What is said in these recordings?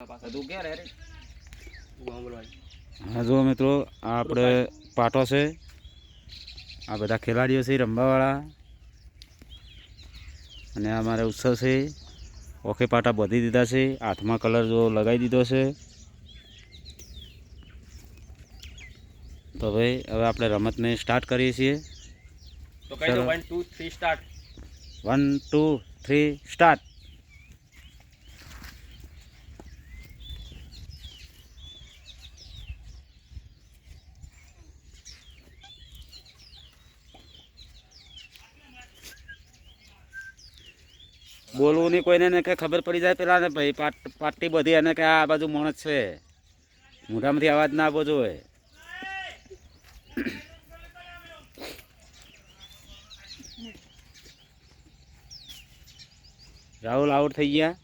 પાછા તું ક્યારે રે હા જુઓ મિત્રો આ આપણે પાટો છે. આ બધા ખેલાડીઓ છે રમવાવાળા. અને અમારે ઉત્સવ છે. ઓકે પાટા બધી દીધા છે. હાથમાં કલર જો લગાવી દીધો છે. તો ભાઈ હવે આપણે રમતને સ્ટાર્ટ કરીએ છીએ. One two three start one two three start બોલવું નહીં કોઈને એને કે ખબર પડી જાય પેલા ને ભાઈ પાર્ટી બધી એને કે આ બાજુ માણસ છે. મોઢામાંથી અવાજ ના આવવો જોઈએ. રાહુલ આઉટ થઈ ગયા.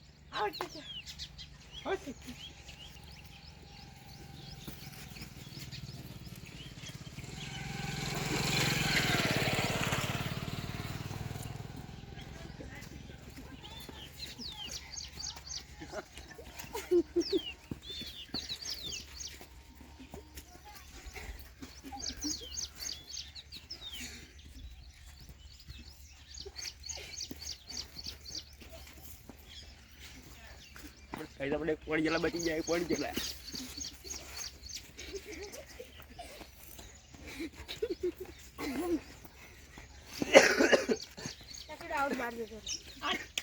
કઈ આપણે કોણ જેલા બચી જાય કોણ જેટલા. બરોબર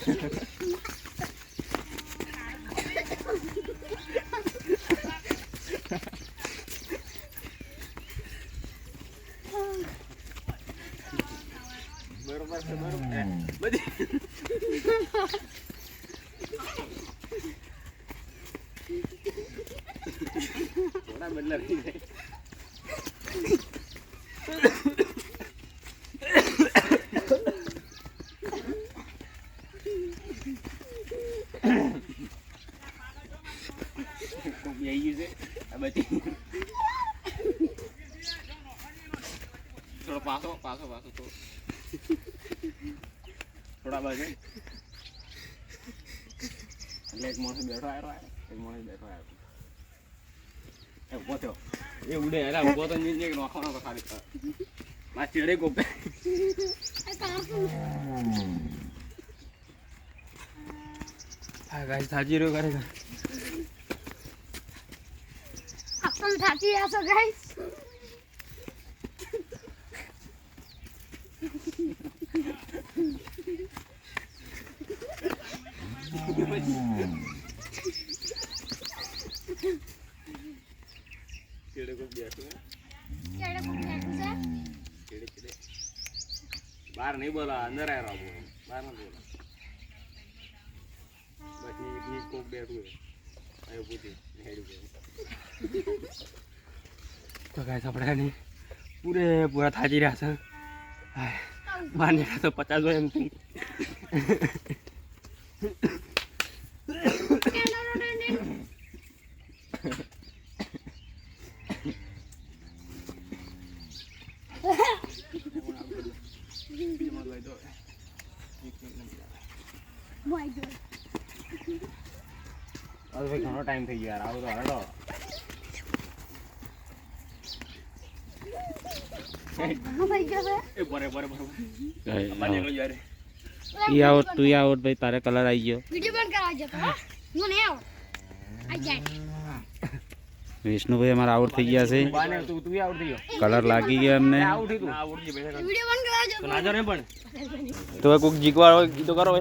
છે બરોબર હે, બધી થોડા બદલાવી જાય કોક બેહી ગયું છે. આ બધી. થોડો પાછો પાછો પાછો થોડો. થોડા બાજુ. એટલે એક માણસ બેઠો આવ્યો એક માણસ બેઠો આવ્યો એ ઊભો થયો. એ ઉડે એટલે ઊભો તો નીચે એક નોખો નોખો ખાલી. માં ચેડે ગોપે હા ગાઈસ થાજી રહ્યો કરે તમે થાકી રહ્યા છો ગાઈસ ચેડે ગોપ બેઠો કેડે કોક બેઠું છે બહાર નહીં બોલા અંદર આવ્યો બહાર નહીં બોલા બસ નીચ કોક બેઠું તો આપણે નહીં પૂરેપૂરા થાકી રહ્યા છે. હાય, માન્ય તો પચાસ હોય એમ થી કેડો ને ને માય ગોડ હવે ભાઈ ઘણો ટાઈમ થઈ ગયો યાર. આવું તો હરડો ઘણો થઈ ગયો છે એ બરે બરે બરે અમારે એકલો યાર ઈ આઉટ તું આઉટ ભાઈ તારે કલર આવી ગયો. વિડિયો બંધ કરાવજો તો હું. નહીં આવું. આ જાય. વિષ્ણુભાઈ અમારા આઉટ થઈ ગયા છે. કલર લાગી ગયો એમને. તું. કોઈક ને પણ. કોક જીકવાર હોય તો કરો